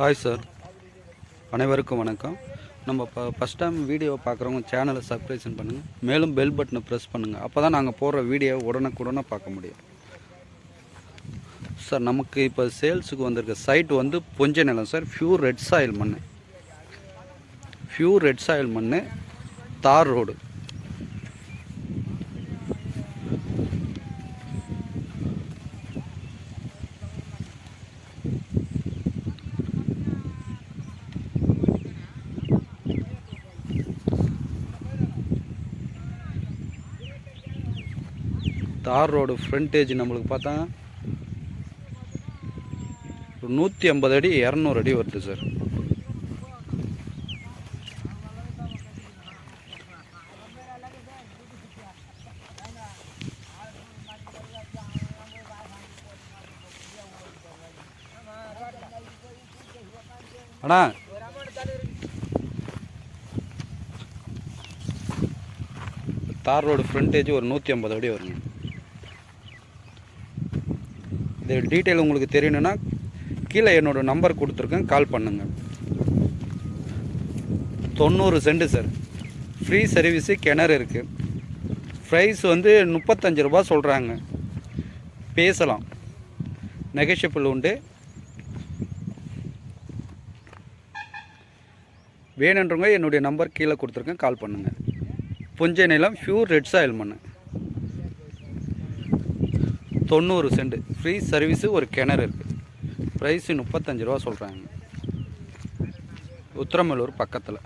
Hi sir அனைவருக்கும் வணக்கம். நம்ம இப்போ ஃபஸ்ட் டைம் வீடியோ பார்க்குறவங்க சேனலை சப்ஸ்கிரிப்ஷன் பண்ணுங்கள் மேலும் பெல் பட்டனை ப்ரெஸ் பண்ணுங்கள் அப்போ தான் நாங்கள் போடுற வீடியோ உடனுக்குடனே பார்க்க முடியும். சார் நமக்கு இப்போ சேல்ஸுக்கு வந்திருக்க சைட் வந்து பொஞ்ச நிலம் சார் ஃபியூர் ரெட் சாயில் மண் ஃபியூர் ரெட் சாயில் மண் தார் ரோடு தார் ரோடு ஃப்ரண்டேஜ் நம்மளுக்கு பார்த்தா ஒரு நூற்றி ஐம்பது அடி இரநூறு அடி வருது சார். அண்ணா. தார் ரோடு ஃப்ரண்டேஜ் ஒரு நூற்றி ஐம்பது அடி வருங்க. இது டீட்டெயில் உங்களுக்கு தெரியணும்னா கீழே என்னோடய நம்பர் கொடுத்துருக்கேன். கால் பண்ணுங்க. தொண்ணூறு சென்ட் சார் ஃப்ரீ சர்வீஸு கிணறு இருக்குது ப்ரைஸ் வந்து முப்பத்தஞ்சு ரூபா சொல்கிறாங்க பேசலாம். நெகஷியபிள் உண்டு. வேணுன்றவங்க என்னுடைய நம்பர் கீழே கொடுத்துருக்கேன். கால் பண்ணுங்கள் புஞ்சை நிலம் ஃபியூர் ரெட் சாயில் மண் தொண்ணூறு சென்ட். ஃப்ரீ சர்வீஸு ஒரு கிணறு இருக்குது ப்ரைஸு முப்பத்தஞ்சு ரூபா சொல்கிறாங்க உத்திரமலூர் பக்கத்தில்.